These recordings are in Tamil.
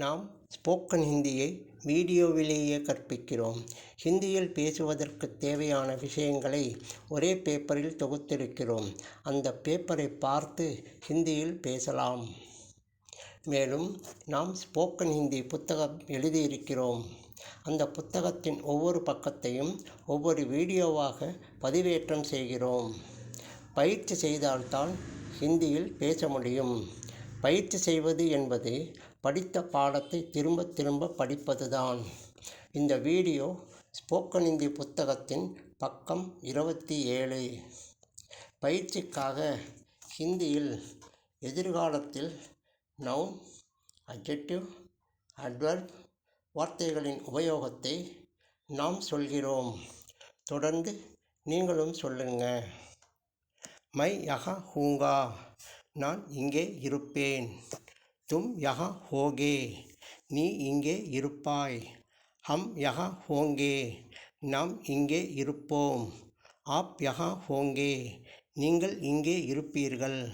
நாம் ஸ்போக்கன் ஹிந்தியை வீடியோவிலேயே கற்பிக்கிறோம். ஹிந்தியில் பேசுவதற்கு தேவையான விஷயங்களை ஒரே பேப்பரில் தொகுத்திருக்கிறோம். அந்த பேப்பரை பார்த்து ஹிந்தியில் பேசலாம். மேலும் நாம் ஸ்போக்கன் ஹிந்தி புத்தகம் எழுதியிருக்கிறோம். அந்த புத்தகத்தின் ஒவ்வொரு பக்கத்தையும் ஒவ்வொரு வீடியோவாக பதிவேற்றம் செய்கிறோம். பயிற்சி செய்தால்தான் ஹிந்தியில் பேச முடியும். பயிற்சி செய்வது என்பது படித்த பாடத்தை திரும்ப திரும்ப படிப்பதுதான். இந்த வீடியோ ஸ்போக்கன் இந்தி புத்தகத்தின் பக்கம் இருபத்தி ஏழு. பயிற்சிக்காக ஹிந்தியில் எதிர்காலத்தில் நவுன் அப்ஜெக்டிவ் அட்வர்ப் வார்த்தைகளின் உபயோகத்தை நாம் சொல்கிறோம். தொடர்ந்து நீங்களும் சொல்லுங்க. மை யகா ஹூங்கா நான் இங்கே இருப்பேன். தும் யக ஹோகே. நீ இங்கே இருப்பாய். ஹம் யக ஹோங்கே. நாம் இங்கே இருப்போம். ஆப் யக ஹோங்கே. நீங்கள் இங்கே இருப்பீர்கள்.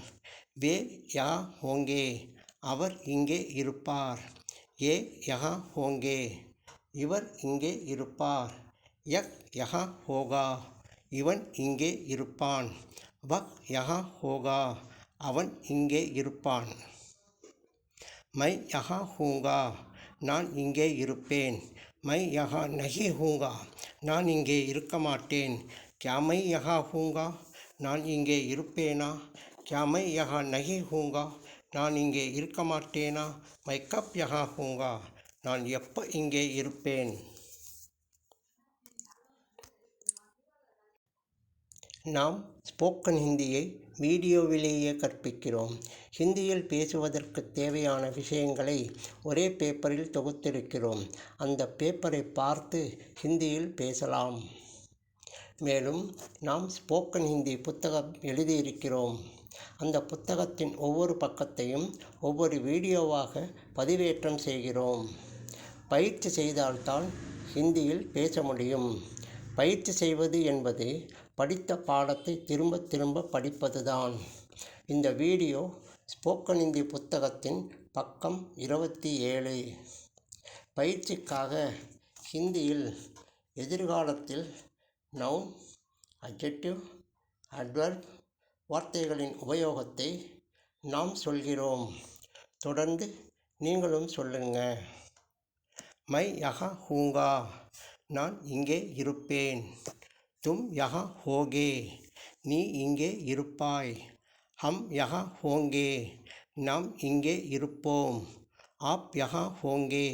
வே யா ஹோங்கே. அவர் இங்கே இருப்பார். ஏ யஹா ஹோங்கே. இவர் இங்கே இருப்பார். யக் யஹா ஹோகா. இவன் இங்கே இருப்பான். வக் யஹா ஹோகா. அவன் இங்கே இருப்பான். மை யஹா ஹூங்கா நான் இங்கே இருப்பேன். மை யஹா நஹி ஹூங்கா நான் இங்கே இருக்க மாட்டேன். கியா மை யஹா ஹூங்கா நான் இங்கே இருப்பேனா? கியா மை யஹா நஹி ஹூங்கா நான் இங்கே இருக்க மாட்டேனா? மை கப் யஹா ஹூங்கா நான் எப்போ இங்கே இருப்பேன்? நாம் ஸ்போக்கன் ஹிந்தியை வீடியோவிலேயே கற்பிக்கிறோம். ஹிந்தியில் பேசுவதற்கு தேவையான விஷயங்களை ஒரே பேப்பரில் தொகுத்திருக்கிறோம். அந்த பேப்பரை பார்த்து ஹிந்தியில் பேசலாம். மேலும் நாம் ஸ்போக்கன் ஹிந்தி புத்தகம் எழுதியிருக்கிறோம். அந்த புத்தகத்தின் ஒவ்வொரு பக்கத்தையும் ஒவ்வொரு வீடியோவாக பதிவேற்றம் செய்கிறோம். பயிற்சி செய்தால்தான் ஹிந்தியில் பேச முடியும். பயிற்சி செய்வது என்பது படித்த பாடத்தை திரும்ப திரும்ப படிப்பதுதான். இந்த வீடியோ ஸ்போக்கன் இந்தி புத்தகத்தின் பக்கம் இருபத்தி ஏழு. பயிற்சிக்காக ஹிந்தியில் எதிர்காலத்தில் நவுன் அப்ஜெக்டிவ் அட்வர்ப் வார்த்தைகளின் உபயோகத்தை நாம் சொல்கிறோம். தொடர்ந்து நீங்களும் சொல்லுங்க. மை யகா ஹூங்கா நான் இங்கே இருப்பேன். தும் யஹா ஹோகே நீ இங்கே இருப்பாய். ஹம் யஹா ஹோங்கே நாம் இங்கே இருப்போம். ஆப் யஹா ஹோங்கே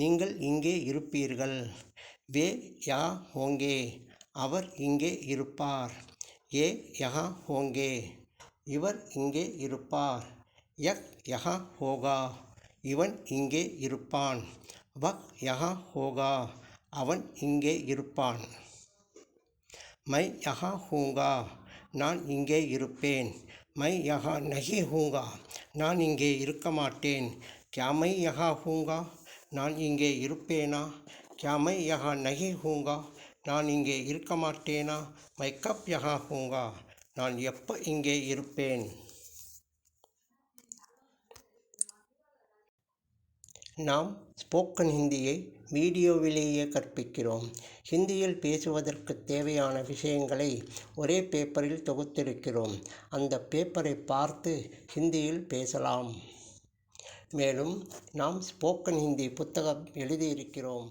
நீங்கள் இங்கே இருப்பீர்கள். வே யா ஹோங்கே அவர் இங்கே இருப்பார். ஏ யஹா ஹோங்கே இவர் இங்கே இருப்பார். யக் யஹா ஹோகா இவன் இங்கே இருப்பான். வக் யஹா ஹோகா அவன் இங்கே இருப்பான். மை யஹா ஹூங்கா நான் இங்கே இருப்பேன். மை யஹா நஹி ஹூங்கா நான் இங்கே இருக்க மாட்டேன். கியா மை யஹா ஹூங்கா நான் இங்கே இருப்பேனா? கியா மை யஹா நஹி ஹூங்கா நான் இங்கே இருக்க மாட்டேனா? மை கப் யஹா ஹூங்கா நான் எப்போ இங்கே இருப்பேன்? நாம் ஸ்போக்கன் ஹிந்தியை வீடியோவிலேயே கற்பிக்கிறோம். ஹிந்தியில் பேசுவதற்கு தேவையான விஷயங்களை ஒரே பேப்பரில் தொகுத்திருக்கிறோம். அந்த பேப்பரை பார்த்து ஹிந்தியில் பேசலாம். மேலும் நாம் ஸ்போக்கன் ஹிந்தி புத்தகம் எழுதியிருக்கிறோம்.